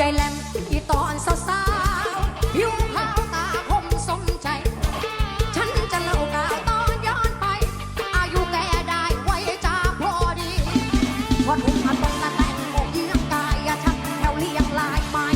ยายแหลมอีตอนสาวสาวผิวขาวตาคมสมใจ ฉันจะเล่ากาวตอนย้อนไป อายุแกได้ไว้จ้าพอดีวัอหุ่งมาตรงตะแต่งโมกเยี่ยงกายอะชักแถวเลียงลายไม้